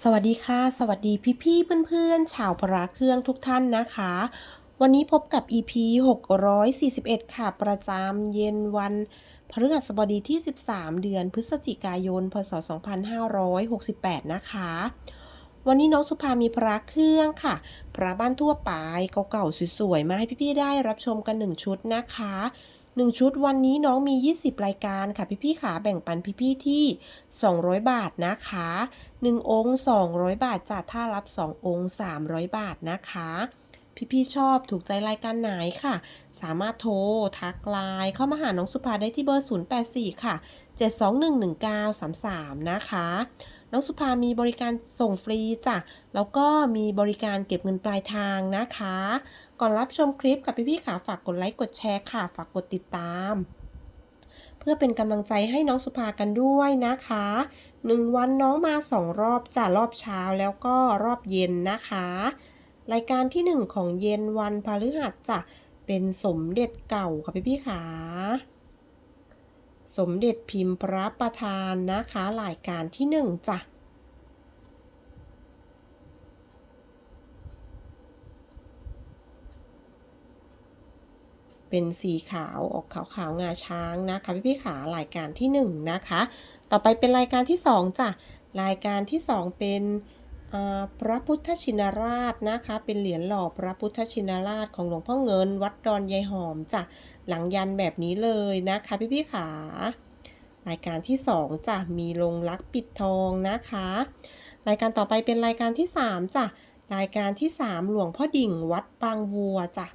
สวัสดีค่ะ สวัสดีพี่ๆเพื่อนๆ ชาวพระเครื่องทุกท่านนะคะ วันนี้พบกับ EP 641 ค่ะ ประจำเย็นวันพฤหัสบดีที่ 13 เดือนพฤศจิกายน พศ 2568 นะคะ วันนี้น้องสุภามีพระเครื่องค่ะ พระบ้านทั่วไปเก่าๆสวยๆ มาให้พี่ๆ ได้รับชมกัน 1 ชุดนะคะ 1 ชุดวันนี้น้องมี 20 รายการค่ะ พี่ๆขาแบ่งปันพี่ๆที่ 200 บาทนะคะ 1 องค์ 200 บาทจ้ะถ้ารับ 2 องค์ 300 บาทนะคะพี่ๆชอบถูกใจรายการไหนค่ะ สามารถโทร ทักไลน์เข้ามาหาน้องสุภาได้ที่เบอร์ 084 ค่ะ 7211933 นะคะ น้องสุภามีบริการส่งฟรีจ้ะ แล้วก็มีบริการเก็บเงินปลายทางนะคะ ก่อนรับชมคลิปกับพี่ๆขาฝากกดไลค์กดแชร์ค่ะ ฝากกดติดตาม เพื่อเป็นกำลังใจให้น้องสุภากันด้วยนะคะหนึ่งวันน้องมาสองรอบจ้ะรอบเช้าแล้วก็รอบเย็นนะคะ รายการที่หนึ่งของเย็นวันพฤหัสจ้ะเป็นสมเด็จเก่าค่ะพี่ๆขา สมเด็จพิมพ์พระประธานนะคะรายการที่หนึ่งจ้ะเป็นสีขาวออกขาวขาวๆงาช้างนะคะพี่พี่ๆขารายการที่หนึ่งนะคะ ต่อไปเป็นรายการที่สองจ้ะรายการที่สองเป็น พระพุทธชินราชนะคะ เป็นเหรียญหล่อพระพุทธชินราชของหลวงพ่อเงิน วัดดอนยายหอมจ้ะหลังยันแบบนี้เลยนะคะพี่พี่ขารายการที่สองจ้ะมีลงรักปิดทองนะคะ รายการต่อไปเป็นรายการที่สามจ้ะรายการที่สามหลวงพ่อดิ่งวัดบางวัวจ้ะ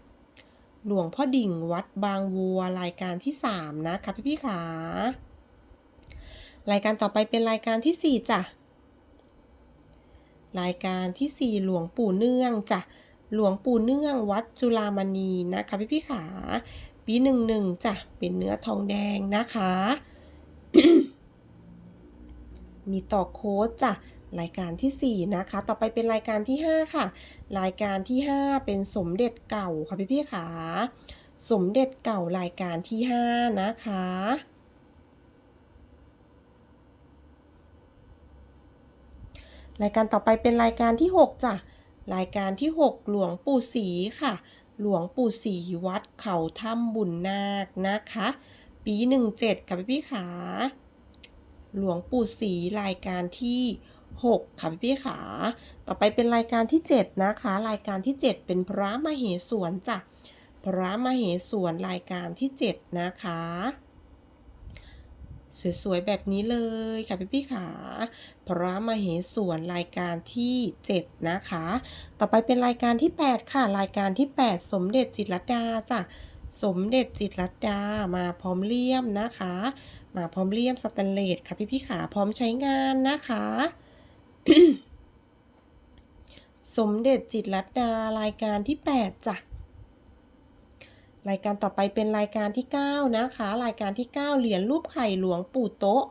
หลวงพ่อดิ่งวัดบางวัว รายการที่ 3 นะคะพี่พี่ขารายการต่อไปเป็นรายการที่ 4จ้ะ รายการที่ 4 หลวงปู่เนื่องจ้ะหลวงปู่เนื่องวัดจุฬามณีนะคะพี่พี่ขาปีหนึ่งหนึ่งจ้ะเป็นเนื้อทองแดงนะคะ มีต่อโค้ดจ้ะรายการที่ 4 นะคะ ต่อไปเป็นรายการที่ 5 ค่ะ รายการที่ 5 เป็นสมเด็จเก่าค่ะพี่พี่ขาสมเด็จเก่ารายการที่ 5 นะคะ รายการต่อไปเป็นรายการที่ 6จ้ะ รายการที่ 6 หลวงปู่ศรีค่ะ หลวงปู่ศรีวัดเขาถ้ำบุญนาคนะคะ ปี 17 ค่ะพี่พี่ขา หลวงปู่ศรีรายการที่ 6 ค่ะพี่พี่ขา ต่อไปเป็นรายการที่ 7 นะคะ รายการที่ 7 เป็นพระมเหสวนจ้ะ พระมเหสวนรายการที่ 7 นะคะ สวยๆ แบบนี้เลยค่ะพี่พี่ขาพระมเหสวนรายการที่ 7 นะคะ ต่อไปเป็นรายการที่ 8 ค่ะ รายการที่ 8 สมเด็จจิตรดาจ้ะสมเด็จจิตรดามาพร้อมเลี่ยมนะคะ มาพร้อมเลี่ยมสแตนเลสค่ะพี่พี่ขาพร้อมใช้งานนะคะ สมเด็จจิตรดารายการที่ 8จ้ะ รายการต่อไปเป็นรายการที่ 9 นะคะ รายการที่ 9 เหรียญรูปไข่หลวงปู่โต๊ะ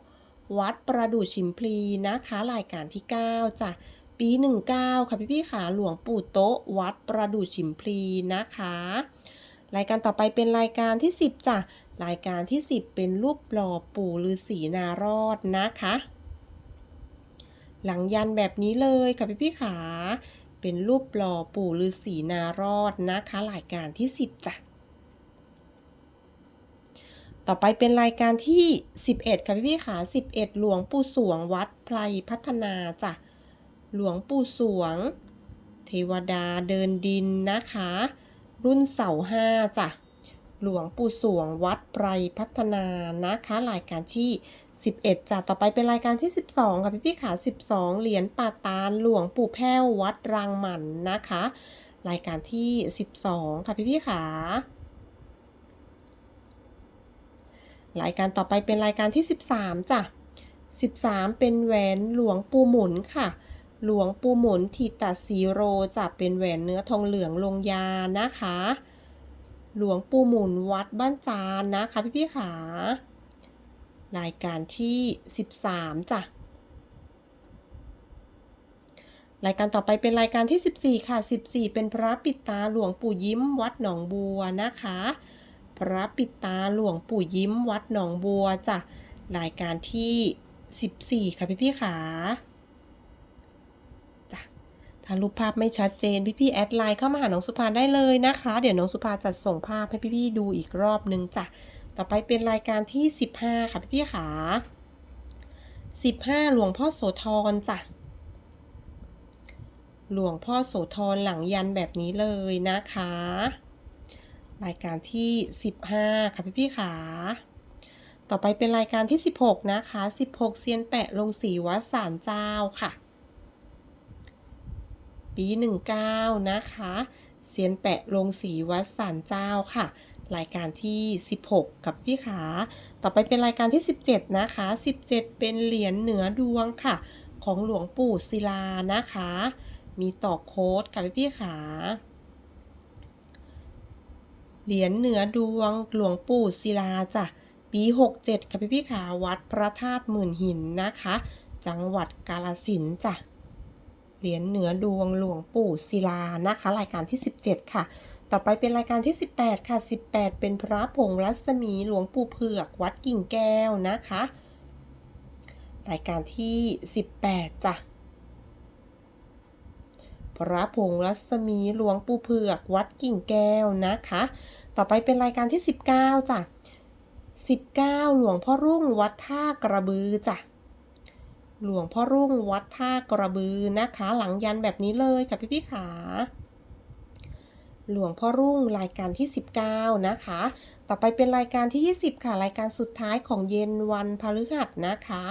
วัดประดู่ชิมพลีนะคะ รายการที่ 9จ้ะปี 19 ค่ะพี่พี่ขาหลวงปู่โต๊ะ วัดประดู่ชิมพลีนะคะ รายการต่อไปเป็นรายการที่ 10จ้ะรายการที่ 10 เป็นรูปหล่อปู่ฤาษีนารอดนะคะ หลังยันแบบนี้เลยค่ะพี่พี่ขาเป็นรูปหล่อปู่ฤาษีนารอดนะคะ รายการที่ 10จ้ะ ต่อไปเป็นรายการที่ 11 ค่ะพี่พี่ขา11 หลวงปู่สวงวัดไพรพัฒนาจ้ะ หลวงปู่สวง เทวดาเดินดินนะคะ รุ่นเสาห้าจ้ะ หลวงปู่สวงวัดไพรพัฒนานะคะ รายการที่ 11จ้ะ ต่อไปเป็นรายการที่ 12 ค่ะพี่พี่ขา 12 เหรียญปาตานหลวงปู่แพ้ววัดรางหมันนะคะ รายการที่ 12 ค่ะพี่พี่ขา รายการต่อไปเป็นรายการที่ 13จ้ะ13 เป็นแหวนหลวงปู่หมุนค่ะ หลวงปู่หมุนทิตาสีโรจะเป็นแหวนเนื้อทองเหลืองลงยานะคะ หลวงปู่หมุนวัดบ้านจานนะคะพี่พี่ขารายการที่ 13จ้ะรายการต่อไปเป็นรายการที่ 14 ค่ะ 14 เป็นพระปิดตาหลวงปู่ยิ้มวัดหนองบัวนะคะ พระปิดตาหลวงปู่ยิ้มวัดหนองบัวจ้ะรายการที่ 14 ค่ะพี่พี่ขาถ้ารูปภาพไม่ชัดเจนพี่ๆแอดไลน์เข้ามาหาน้องสุภาได้เลยนะคะ เดี๋ยวน้องสุภาจะส่งภาพให้พี่ๆดูอีกรอบนึงจ้ะต่อไปเป็นรายการที่ 15 ค่ะพี่ๆขา15 หลวงพ่อโสธรจ้ะหลวงพ่อโสธรหลังยันแบบนี้เลยนะคะ รายการที่ 15 ค่ะพี่ๆขา ต่อไปเป็นรายการที่ 16 นะคะ 16 เซียนแปะลงสีวัดสารเจ้าค่ะ ปี 19 นะคะ เซียนแปะลงสีวัดสารเจ้าค่ะ รายการที่ 16 กับพี่ขา ต่อไปเป็นรายการที่ 17 นะคะ 17 เป็นเหรียญเหนือดวงค่ะ ของหลวงปู่ศิลานะคะ มีต่อโค้ดกับพี่ขา เหรียญเหนือดวงหลวงปู่ศิลาจ้ะ ปี 67 ค่ะพี่พี่ขาวัดพระธาตุหมื่นหินนะคะ จังหวัดกาฬสินจ้ะ เหรียญเหนือดวงหลวงปู่ศิลานะคะ รายการที่ 17 ค่ะ ต่อไปเป็นรายการที่ 18 ค่ะ 18 เป็นพระผงรัศมีหลวงปู่เผือก วัดกิ่งแก้วนะคะ รายการที่ 18 จ้ะ พระผงรัศมีหลวงปู่เผือก วัดกิ่งแก้วนะคะ ต่อไปเป็นรายการที่ 19จ้ะ19 หลวงพ่อรุ่งวัดท่ากระบือจ้ะหลวงพ่อรุ่งวัดท่ากระบือนะคะ หลังยันแบบนี้เลยค่ะพี่พี่ๆขาหลวงพ่อรุ่งรายการที่ 19 นะคะ ต่อไปเป็นรายการที่ 20 ค่ะ รายการสุดท้ายของเย็นวันพฤหัสนะคะ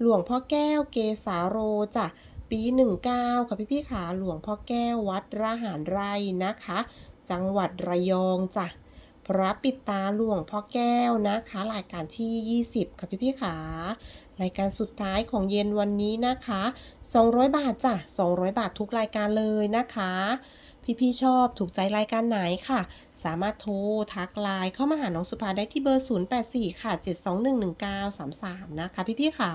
หลวงพ่อแก้วเกษาโรจ้ะ ปี 19 ค่ะพี่พี่ขาหลวงพ่อแก้ววัดระหารไรนะคะ จังหวัดระยองจ้ะพระปิดตาหลวงพ่อแก้วนะคะ รายการที่ 20 ค่ะพี่พี่ขารายการสุดท้ายของเย็นวันนี้นะคะ 200 บาทจ้ะ 200 บาททุกรายการเลยนะคะ พี่ๆชอบถูกใจรายการไหนค่ะ สามารถโทรทักไลน์เข้ามาหาน้องสุภาได้ที่เบอร์ 084 ค่ะ 7211933 นะคะ พี่ๆขา